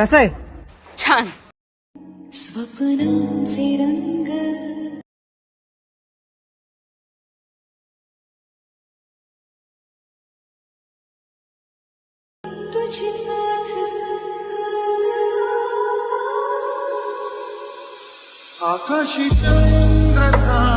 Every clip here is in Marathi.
कसं आहे? छान. स्वप्नांचे रंग तुझी साथ आकाशी चंद्र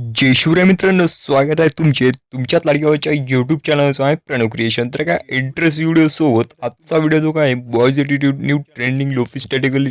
जय शिवराय मित्रांनो स्वागत आहे तुमचे तुमच्याच लाडक्यावरच्या यूट्यूब चॅनलचं आहे प्रणव क्रिएशन तर काय इंटरेस्ट व्हिडिओ सोबत आजचा व्हिडिओ जो काय boys attitude new trending lofi statically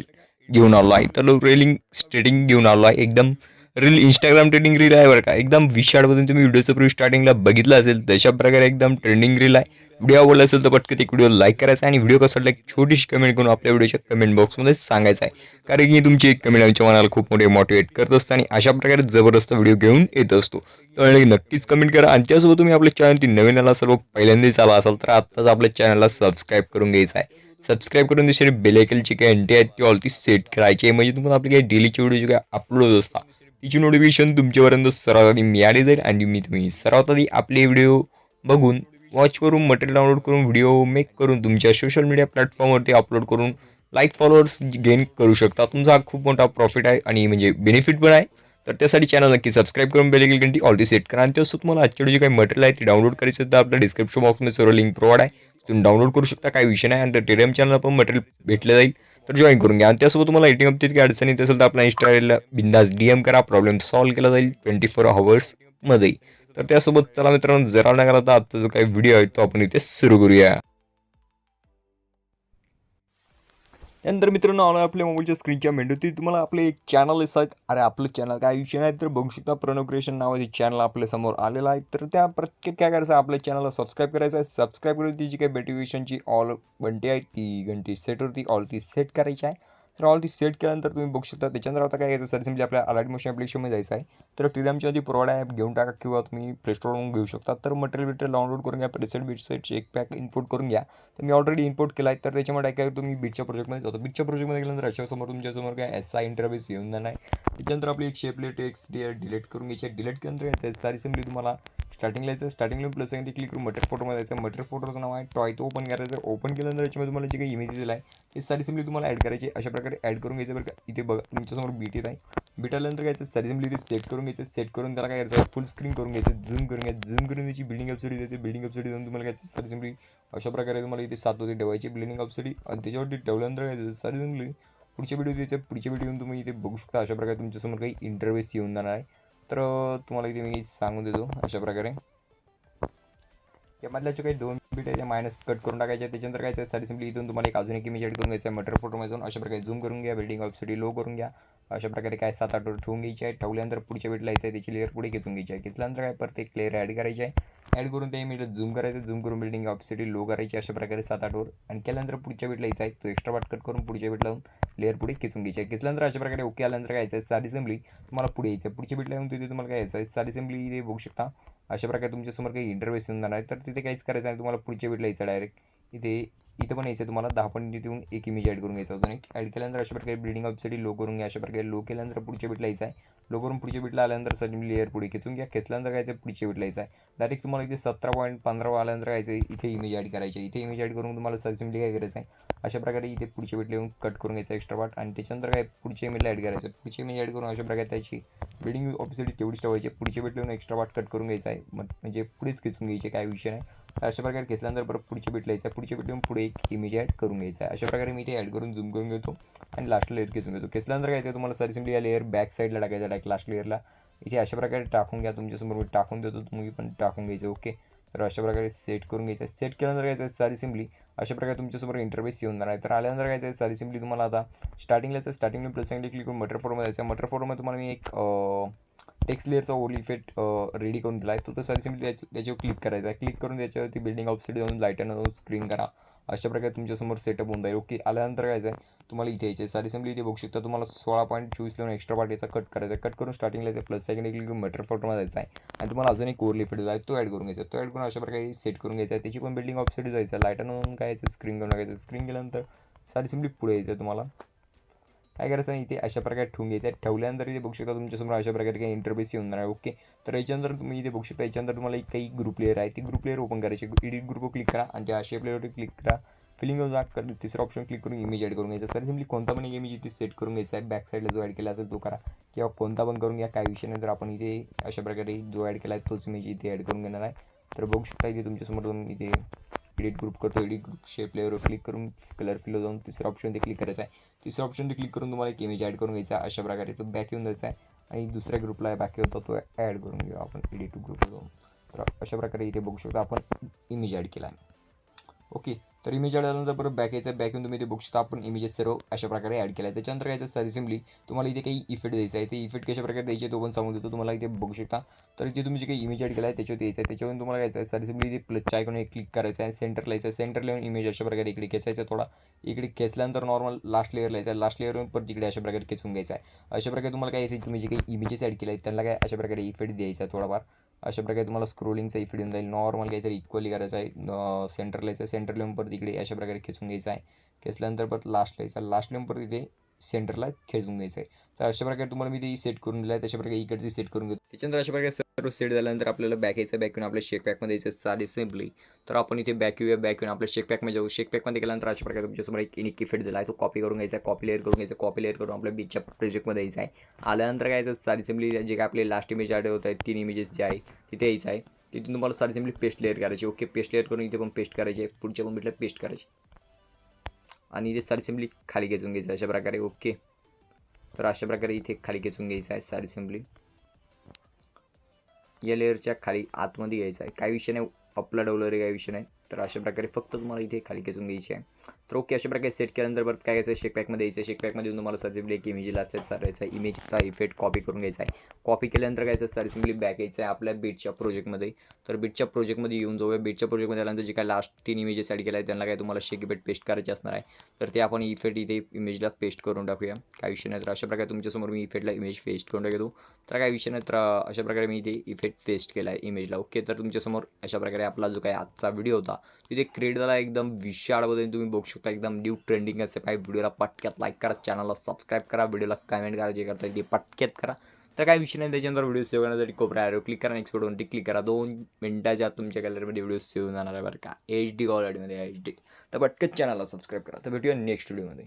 घेऊन आलो आहे. तर रेलिंग स्टेटिंग घेऊन आलो आहे. एकदम रील इंस्टाग्राम ट्रेंडिंग रील आहे बरं का. एकदम विशाळमधून तुम्ही व्हिडिओचं प्रिव्ह्यू स्टार्टिंगला बघितलं असेल तशा प्रकारे एकदम ट्रेंडिंग रील आहे. व्हिडिओ आवडला असेल तर पटकन एक व्हिडिओ लाईक करायचा आणि व्हिडिओ कसा वाटला एक छोटीशी कमेंट करून आपल्या व्हिडिओच्या कमेंट बॉक्समध्ये सांगायचं आहे. कारण की तुमची एक कमेंट आमच्या मनाला खूप मोठे मोटिवेट करत असतं आणि अशा प्रकारे जबरदस्त व्हिडिओ घेऊन येत असतो. तर नक्कीच कमेंट करा आणि त्यासोबत तुम्ही आपल्या चॅनल ती नवीन आला सर्व पहिल्यांदाच आला असाल तर आत्ताच आपल्या चॅनलला सबस्क्राईब करून घ्यायचं आहे. सबस्क्राईब करून दुसरी बेलायकलची काही एंटी आहेत ती ऑल ती सेट करायची आहे. म्हणजे तुम्हाला आपली काही डेलीची व्हिडिओ जे काय अपलोड असतात तिची नोटिफिकेशन तुमच्यापर्यंत सर्वात आधी मिळाली जाईल आणि मी तुम्ही सर्वात आधी आपले व्हिडिओ बघून वॉच करून मटेरियल डाउनलोड करून व्हिडिओ मेक करून तुमच्या सोशल मीडिया प्लॅटफॉर्मवरती अपलोड करून लाईक फॉलोअर्स गेन करू शकता. तुमचा हा खूप मोठा प्रॉफिट आहे आणि म्हणजे बेनिफिट पण आहे. तर त्यासाठी चॅनल नक्की सबस्क्राईब करून बेल घंटी ऑल ती सेट करा. आणि त्यासोबत तुम्हाला आजच्या जे काही मटेरियल आहे ते डाउनलोड करायचं तर आपल्या डिस्क्रिप्शन बॉक्समध्ये सर्व लिंक प्रोव्हाइड आहे. तुम्ही डाउनलोड करू शकता काही विषय नाही. आणि त्या टेलिग्राम चॅनल पण मटेरियल भेटलं जाईल. तर जॉईन करून घ्या. आणि त्यासोबत तुम्हाला एटिंग अपडेट काही अडचणी येत असेल तर आपला इंस्टाग्रामला बिंदास डी एम करा. प्रॉब्लेम सॉल्व्ह केला जाईल ट्वेंटी फोरमध्ये. तर त्यासोबत चला मित्रांनो जरा नाही करा तर आजचा जो काही व्हिडिओ आहे तो आपण इथे सुरू करूया. त्यानंतर मित्रांनो आलो आपल्या मोबाईलच्या स्क्रीनच्या मेंदूती तुम्हाला आपले एक चॅनल आहेत अरे आपलं चॅनल काय विषय नाही तर बघू शकता प्रणव क्रिएशन नावाचे चॅनल आपल्यासमोर आलेलं आहे. तर त्या प्रत्येक काय करायचं आहे आपल्या चॅनलला सबस्क्राईब करायचं आहे. सबस्क्राईब करून ती जी काही बेटिवेशनची ऑल घंटी आहे ती घंटी सेटवरती ऑल ती सेट करायची आहे. तर ऑल ती सेट केल्यानंतर तुम्ही बघू शकता त्याच्यानंतर आता काय करायचं सर सिम्पली आपल्या अलर्ट मोशन ॲप्लिकेशनमध्ये जायचं आहे. तर टेलिग्रामच्या आधी प्रोवाइड ॲप घेऊन टाका किंवा तुम्ही प्लेस्टोरवरून घेऊ शकता. तर मटेरियल बिटेरियल डाउनलोड करून घ्या preset beat set check pack input करून घ्या. तर मी ऑलरेडी इनपुट केला आहे तर त्याच्यामुळे काय तुम्ही बीटच्या प्रोजेक्टमध्ये जातो. बीटच्या प्रोजेक्टमध्ये गेल्यानंतर अशासमोर तुमच्यासमोर काय एस आय इंटरव्ह्यूस येऊन जाणार आहे. त्याच्यानंतर आपली एक शेपलेट एक्स डी डिलीट करून घ्यायची डिलीट केल्यानंतर सारी सिम्पली तुम्हाला स्टार्टिंगला यायचं स्टार्टिंगला प्लस आहे क्लिक करून मटर फोटोमध्ये जायचं. मटर फोटोचं नाव आहे टॉय तो ओपन करायचं. ओपन केल्यानंतर याच्यामध्ये तुम्हाला जे काही इमेजेस आहे ते सारी सिम्पली तुम्हाला ॲड करायची. अशा प्रकारे ॲड करून घ्यायचं बरं का. इथे बघा तुमच्यासमोर बीट येत आहे. बीट आल्यानंतर काय सारी सिम्पली ते सेट करून घ्यायचं. सेट करून त्याला काय करायचं? फुल स्क्रीन करून घ्यायचं. झूम करून घ्यायचं. झूम करून त्याची बिल्डिंग ऑफसिडी द्यायची. बिल्डिंग अपसिडी देऊन तुम्हाला काय सारी सिम्पली अशा प्रकारे तुम्हाला इथे सात होते. ठेवायची बिल्डिंग ऑफसिडी आणि त्याच्यावरती ठेवल्यानंतर काय सारी सिम्पली पुढच्या व्हिडिओ द्यायचं पुढच्या व्हिडिओ तुम्ही इथे बघू शकता. अशा प्रकारे तुमच्यासमोर काही इंटरव्ह्यूस येऊन जाणार आहे. तर तुम्हाला इथे मी सांगून देतो अशा प्रकारे. यामधल्या जे काही दोन बीट आहे ते मायनस कट करून टाकायचे त्याच्यानंतर काय साठी सिम्पली इथून तुम्हाला एक अजून एक इमेज ॲड करून घ्यायचं आहे. मटर फोटोमध्ये जाऊन अशा प्रकारे झूम करून घ्या. बिल्डिंग ऑफसिटी लो करून घ्या. अशा प्रकारे काय सात आठ ठेवून घ्यायची आहे. ठेवल्यानंतर पुढच्या बीटला यायचं आहे. त्याची लेअर पुढे खेचून घ्यायची आहे. घेतल्यानंतर काय परत एक लेअर ॲड करायची आहे. ॲड करून त्या इमेजला झूम करायचं झूम करून बिल्डिंग ऑपसिटी लो करायची अशा प्रकारे सात आठ वर. आणि केल्यानंतर पुढच्या बीटला यायचा आहे तो एक्स्ट्रा पार्ट कट करून पुढच्या बीट लावून लेअर पुढे खेचून घ्यायची आहे. घेतल्यानंतर अशा प्रकारे ओके आल्यानंतर काय यायचं आहे साडी सिम्पली तुम्हाला पुढे यायचं आहे. पुढच्या बीटला येऊन तिथे तुम्हाला काय यायचं आहे साडी सिम्पली इथे बघू शकता. अशा प्रकारे तुमच्यासमोर काही इंटरव्ह्यूस येऊन जाणार आहे. तर तिथे काहीच करायचं आहे तुम्हाला पुढच्या बीटला यायचं डायरेक्ट इथे इथं पण यायचं तुम्हाला. दहा पॉईंट देऊन एक इमेज ॲड करून घ्यायचा होतं एक. ॲड केल्यानंतर अशा प्रकारे बिल्डिंग ऑफसाठी लो करून घ्या अशा प्रकारे लो केल्यानंतर पुढच्या बीटला यायचं आहे. लो करून पुढच्या बीटला आल्यानंतर सजिम लेअर पुढे खेचून घ्या. खेचल्यानंतर काय पुढच्या बीटला यायचं आहे. डायरेक्ट तुम्हाला इथे सतरा पॉईंट पंधरा आल्यानंतर काय इथे इमेज ॲड करायची इथे इमेज ॲड करून तुम्हाला सजिमली काय करायचं आहे? अशा प्रकारे इथे पुढचे बीटला येऊन कट करून घ्यायचं एक्स्ट्रा पार्ट आणि त्याच्यानंतर काय पुढच्या इमेजला ॲड करायचं पुढचे इमेज ॲड करून अशा प्रकारे त्याची बिल्डिंग ऑफिसिटी तेवढीच ठेवायची. पुढचे बीटला येऊन एक्स्ट्रा पार्ट कट करून घ्यायचा आहे. मग म्हणजे पुढेच खेचून घ्यायचे काय विषय नाही. अशा प्रकारे घेतल्यानंतर परत पुढच्या लिहायचं पुढचे पुढच्या लिहून पुढे एक इमेज ॲड करून घ्यायचा आहे. अशा प्रकारे मी ते ॲड करून झूम करून घेतो. आणि लास्ट लेअर खेचून घेतो. खेचल्यानंतर काय तुम्हाला सर सिम्पली या लेअर बॅक साईडला टाकायचा डायरेक्ट लास्ट लेअरला इथे अशा प्रकारे टाकून घ्या. तुमच्यासमोर मी टाकून देतो. तुम्ही पण टाकून घ्यायचं ओके तर अशा प्रकारे सेट करून घ्यायचं आहे. सेट केल्यानंतर काय सारी सिम्पली अशा प्रकारे तुमच्यासमोर इंटरव्ह्यूस येऊन जाणार आहे. तर आल्यानंतर घ्यायचं आहे सारी सिम्पली तुम्हाला आता स्टार्टिंगला स्टार्टिंगला प्लस क्लिक करून मटर फोटोमध्ये जायचं मटर फोटोमध्ये तुम्हाला मी एक टेक्स्ट लेअरचा ओल इफेक्ट रेडी करून दिला आहे. तो तर सारी सिम्पली त्याच्या त्याच्यावर क्लिक करायचा आहे. क्लिक करून त्याच्यावरती बिल्डिंग ऑफसाईड जाऊन लाईटनं जाऊन स्क्रीन करा. अशा प्रकारे तुमच्यासमोर सेटअप होऊन जाईल. ओके आल्यानंतर काय आहे तुम्हाला इथे यायचं आहे सारी सिम्पली इथे बघू शकता तुम्हाला सोळा पॉईंट चोवीस लिहून एक्स्ट्रा पार्ट याचा कट करायचा कट करून स्टार्टिंगला यायचं प्लस सेकंड एक मीटर फोटोमध्ये जायचा आहे आणि तुम्हाला अजून एक ओरली इफेक्ट आहे तो ॲड करून घ्यायचा तो ॲड करून अशा प्रकारे सेट करून घ्यायचा आहे. त्याची पण बिल्डिंग ऑफसाईड जायचं लाईटनं काय यायचं? स्क्रीन करून टाकायचं स्क्रीन केल्यानंतर सारी सिम्पली पुढे यायचं तुम्हाला. काय करायचं नाही इथे अशा प्रकारे ठेवून घ्यायचं आहे. ठेवल्यानंतर इथे बघू शकता तुमच्यासमोर अशा प्रकारे काही इंटरफेस येऊन जाणार आहे. ओके तर याच्यानंतर तुम्ही इथे बघू शकता याच्यानंतर तुम्हाला एक काही ग्रुप लेअर आहे. ती ग्रुप लेअर ओपन करायची एडिट ग्रुप क्लिक करा आणि त्या शेप लेअरवर क्लिक करा. फिलिंग जा कर तिसरा ऑप्शन क्लिक करून इमेज ॲड करून घ्यायचा. तर सिम्पली कोणता पण इमेज इथे सेट करून घ्यायचा आहे. बॅक साईडला जो ॲड केला असेल तो करा. किंवा कोणता पण करून घ्या काय विषय नाही. तर आपण इथे अशा प्रकारे जो ॲड केला आहे तोच इमेज इथे ॲड करून घेणार आहे. तर बघू शकता इथे तुमच्यासमोर दोन इथे एडिट ग्रुप करतो. एडिट ग्रुप शेप लेअरवर क्लिक करून कलर फिलो जाऊन तिसरा ऑप्शन ते क्लिक करायचा आहे. तिसरा ऑप्शन ते क्लिक करून तुम्हाला एक इमेज ॲड करून घ्यायचा आहे. अशा प्रकारे तो बॅक येऊन जायचा आहे. आणि दुसऱ्या ग्रुपला बॅक होता तो ॲड करून घेऊ आपण. एडिट ग्रुपला जाऊन. तर अशा प्रकारे इथे बघू शकतो आपण इमेज ॲड केला आहे. ओके तर इमेज ॲड झाल्यानंतर परत बॅक यायचं. बॅक येऊन तुम्ही इथे बघू शकता आपण इमेजेस सर्व अशा प्रकारे ॲड केला आहे त्याच्यानंतर यायचं? साधी सिम्पली तुम्हाला इथे काही इफेक्ट द्यायचा आहे. ते इफेक्ट कशा प्रकारे द्यायचे तो पण सांगून देतो. तुम्हाला इथे बघू शकता. तर इथे तुम्ही जे काही इमेज ॲड केला आहे त्याच्यावर यायचं आहे. त्याच्यावरून तुम्हाला यायचं आहे? साधी सिम्पली इथे प्लसच्या आयकॉन क्लिक करायचं आहे. सेंटर लायचं आहे. सेंटर लेवून इमेज अशा प्रकारे इकडे खेचायचा थोडा. इकडे खेचल्यानंतर नॉर्मल लास्ट लेअर लायचा आहे. लास्ट लेअरवरून परत इकडे अशा प्रकारे खेचून घ्यायचा आहे. अशा प्रकारे तुम्हाला काय यायचं तुम्ही जे काही इमेजेस ॲड केले आहेत त्यांना काय अशा प्रकारे इफेक्ट द्यायचा आहे थोडाफार? अशा प्रकारे तुम्हाला स्क्रोलिंगचा इफेक्ट येऊन जाईल. नॉर्मल काहीतरी इक्वली करायचं आहे. सेंटर लिहायचं आहे. सेंटर लिहून परत इकडे अशा प्रकारे खेचून घ्यायचं आहे. खेचल्यानंतर परत लास्ट लिहायचा लास्ट लिहून परत इथे सेंटरला खेचून घ्यायचं आहे. तर अशा प्रकारे तुम्हाला मी ते सेट करून दिलं आहे तशा प्रकारे इकडचे सेट करून घेतो. त्याच्यानंतर अशा प्रकारे सर्व सेट झाल्यानंतर आपल्याला बॅक यायचं बॅक येऊन आपल्या शेक पॅकमध्ये यायचं साधे सिम्पली तर आपण इथे बॅक येऊया बॅक येऊन आपल्या शेक पॅकमध्ये जाऊ. शेक पॅकमध्ये गेल्यानंतर अशा प्रकारे तुमच्यासमोर एक इनिक इफेक्ट दिला आहे. तो कॉपी करून घ्यायचा कॉपी लेअर करून घ्यायचा कॉपी लेअर करून आपल्या बीचच्या प्रोजेक्टमध्ये यायचं आहे. आल्यानंतर काय यायचं? साधी सिम्पली जे काय आपले लास्ट इमेज ॲड होत आहेत तीन इमेजेस जे आहे तिथे यायचं आहे. तिथून तुम्हाला साधी सिम्पली पेस्ट लेअर करायची. ओके पेस्ट लेअर करून इथे पण पेस्ट करायचे. पुढच्या पण भेटलं पेस्ट करायची. आणि इथे साडी सिम्पली खाली खेचून घ्यायचं अशा प्रकारे. ओके तर अशा प्रकारे इथे खाली खेचून घ्यायचं आहे साडी सिम्पली या लेअरच्या खाली आतमध्ये यायचं आहे. काही विषय नाही अपला डवलर काही विषय नाही. तर अशा प्रकारे फक्त तुम्हाला इथे खाली खेचून घ्यायची आहे. तर ओके अशा प्रकारे सेट केल्यानंतर परत काय घ्यायचं? शेक पॅकमध्ये यायचं. शेक पॅकमध्ये तुम्हाला सजेबली एक इमेजला सेट करायचा आहे इमेजचा इफेक्ट कॉपी करून घ्यायचा आहे. कॉपी केल्यानंतर काय सर सिम्पली बॅक यायचं आहे आपल्या बीटच्या प्रोजेक्टमध्ये तर बीटच्या प्रोजेक्टमध्ये येऊन जाऊया. बीटच्या प्रोजेक्टमध्ये आल्यानंतर जे काय लास्ट तीन इमेजेस ॲड केला आहे त्यांना काय तुम्हाला शेक इफेक्ट पेस्ट करायचे असणार आहे. तर ते आपण इफेक्ट इथे इमेजला पेस्ट करून टाकूया. काय विषय नाही. तर अशा प्रकारे तुमच्यासमोर मी इफेक्टला इमेज पेस्ट करून टाकतो. तर काय विषय नाही तर अशा प्रकारे मी इथे इफेक्ट पेस्ट केला आहे इमेजला ओके तर तुमच्यासमोर अशा प्रकारे आपला जो काय आजचा व्हिडिओ होता तिथे क्रिएट झाला एकदम विशाळ बदल तुम्ही बघू शकता. एकदम न्यू ट्रेंडिंग असे काही व्हिडिओला पटक्यात लाईक करा चॅनलला सबस्क्राईब करा व्हिडिओला कमेंट करा जे करता ते पटक्यात करा. तर काही विषय नाही त्याच्यानंतर व्हिडिओ सेव्ह करण्यासाठी कोपरा ॲरो क्लिक करा नेक्स्ट व्हिडिओवरती क्लिक करा. दोन मिनटाच्या आत तुमच्या गॅलरीमध्ये व्हिडिओ सेव्ह जाणार आहे बरं का. एच डी क्वालिटीमध्ये एच डी तर पटकन चॅनलला सबस्क्राईब करा. तर भेटूया नेक्स्ट व्हिडिओमध्ये